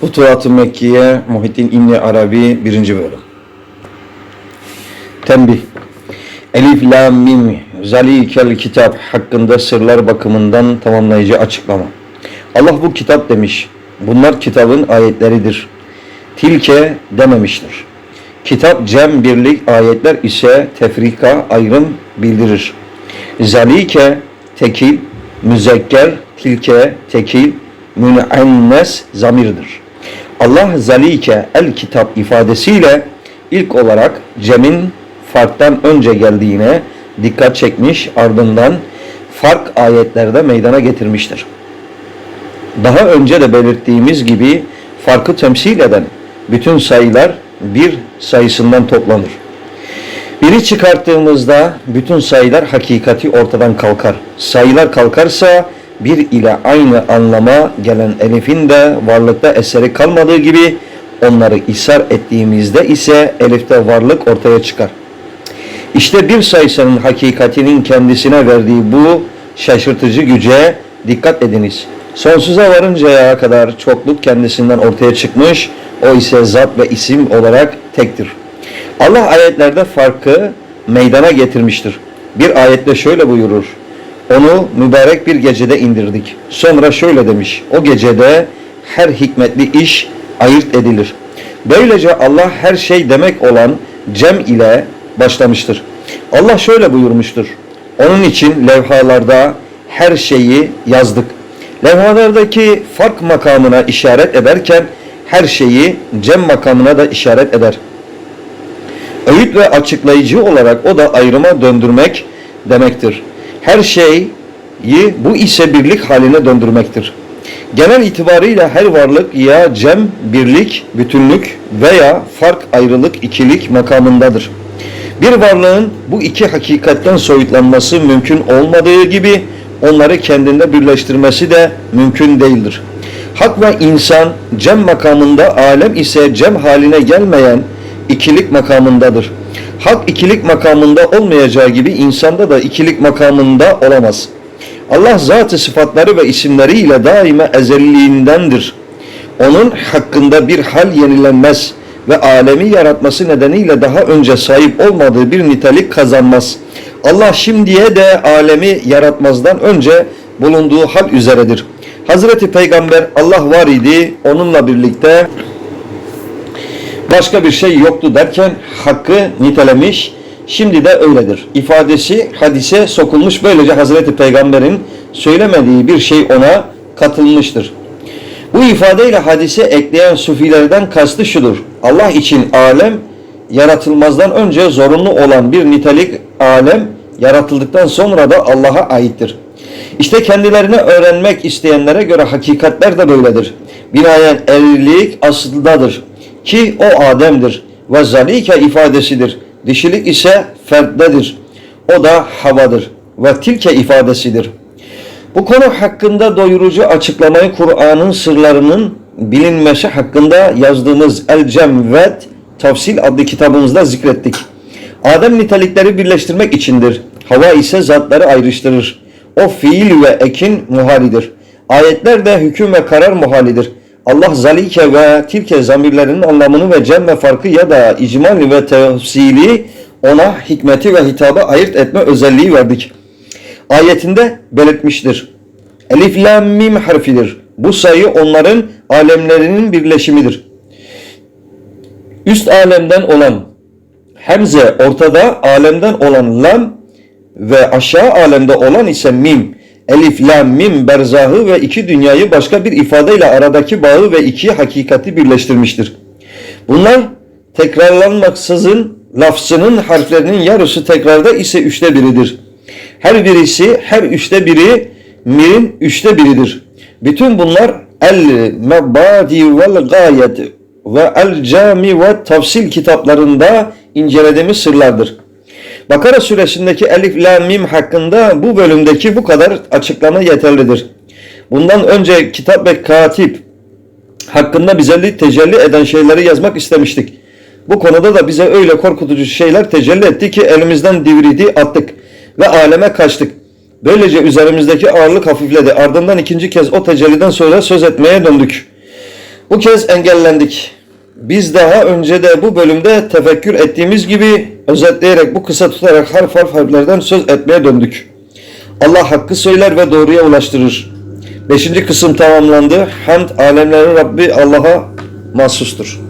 Futuhat-ı Mekkiye Muhittin İbni Arabi 1. bölüm Tembih Elif, La, Mim, Zalikel kitap hakkında sırlar bakımından tamamlayıcı açıklama. Allah bu kitap demiş. Bunlar kitabın ayetleridir. Tilke dememiştir. Kitap cem birlik ayetler ise tefrika ayrım bildirir. Zalike tekil, müzekker, tilke tekil, münennes zamirdir. Allah zalike el kitap ifadesiyle ilk olarak cemin farktan önce geldiğine dikkat çekmiş ardından fark ayetlerde meydana getirmiştir. Daha önce de belirttiğimiz gibi farkı temsil eden bütün sayılar bir sayısından toplanır. Biri çıkarttığımızda bütün sayılar hakikati ortadan kalkar. Sayılar kalkarsa bir ile aynı anlama gelen elifin de varlıkta eseri kalmadığı gibi onları ishar ettiğimizde ise elifte varlık ortaya çıkar. İşte bir sayısının hakikatinin kendisine verdiği bu şaşırtıcı güce dikkat ediniz. Sonsuza varıncaya kadar çokluk kendisinden ortaya çıkmış, o ise zat ve isim olarak tektir. Allah ayetlerde farkı meydana getirmiştir. Bir ayette şöyle buyurur. Onu mübarek bir gecede indirdik. Sonra şöyle demiş. O gecede her hikmetli iş ayırt edilir. Böylece Allah her şey demek olan cem ile başlamıştır. Allah şöyle buyurmuştur. Onun için levhalarda her şeyi yazdık. Levhalardaki fark makamına işaret ederken her şeyi cem makamına da işaret eder. Öğüt ve açıklayıcı olarak o da ayrıma döndürmek demektir. Her şeyi bu ise birlik haline döndürmektir. Genel itibarıyla her varlık ya cem, birlik, bütünlük veya fark, ayrılık, ikilik makamındadır. Bir varlığın bu iki hakikatten soyutlanması mümkün olmadığı gibi onları kendinde birleştirmesi de mümkün değildir. Hak ve insan cem makamında, alem ise cem haline gelmeyen ikilik makamındadır. Hak ikilik makamında olmayacağı gibi insanda da ikilik makamında olamaz. Allah zatı sıfatları ve isimleriyle daima ezelliğindendir. Onun hakkında bir hal yenilenmez ve alemi yaratması nedeniyle daha önce sahip olmadığı bir nitelik kazanmaz. Allah şimdiye de alemi yaratmazdan önce bulunduğu hal üzeredir. Hazreti Peygamber Allah var idi, onunla birlikte başka bir şey yoktu derken hakkı nitelemiş, şimdi de öyledir. İfadesi hadise sokulmuş böylece Hazreti Peygamber'in söylemediği bir şey ona katılmıştır. Bu ifadeyle hadise ekleyen sufilerden kastı şudur. Allah için alem yaratılmazdan önce zorunlu olan bir nitelik alem yaratıldıktan sonra da Allah'a aittir. İşte kendilerine öğrenmek isteyenlere göre hakikatler de böyledir. Binaen erlik asıldadır ki o Adem'dir ve zalike ifadesidir. Dişilik ise ferttedir. O da havadır ve tilke ifadesidir. Bu konu hakkında doyurucu açıklamayı Kur'an'ın sırlarının bilinmesi hakkında yazdığımız El Cemvet Tafsil adlı kitabımızda zikrettik. Adem nitelikleri birleştirmek içindir. Hava ise zatları ayrıştırır. O fiil ve ekin muhalidir. Ayetler de hüküm ve karar muhalidir. Allah zalike ve tilke zamirlerinin anlamını ve cem ve farkı ya da icmali ve tefsili ona hikmeti ve hitabı ayırt etme özelliği verdik. Ayetinde belirtmiştir. Elif la mim harfidir. Bu sayı onların alemlerinin birleşimidir. Üst alemden olan hemze ortada alemden olan lam ve aşağı alemde olan ise mim. Elif, lam, mim berzahı ve iki dünyayı başka bir ifadeyle aradaki bağı ve iki hakikati birleştirmiştir. Bunlar tekrarlanmaksızın lafzının harflerinin yarısı tekrarda ise üçte biridir. Her birisi her üçte biri mirin üçte biridir. Bütün bunlar el mebadi vel gayet ve el cami ve tafsil kitaplarında incelediğimiz sırlardır. Bakara suresindeki elif la mim hakkında bu bölümdeki bu kadar açıklama yeterlidir. Bundan önce kitap ve katip hakkında bize tecelli eden şeyleri yazmak istemiştik. Bu konuda da bize öyle korkutucu şeyler tecelli etti ki elimizden divridi attık ve aleme kaçtık. Böylece üzerimizdeki ağırlık hafifledi. Ardından ikinci kez o tecelliden sonra söz etmeye döndük. Bu kez engellendik. Biz daha önce de bu bölümde tefekkür ettiğimiz gibi özetleyerek bu kısa tutarak harf harf harflerden söz etmeye döndük. Allah hakkı söyler ve doğruya ulaştırır. Beşinci kısım tamamlandı. Hamd alemlerin Rabbi Allah'a mahsustur.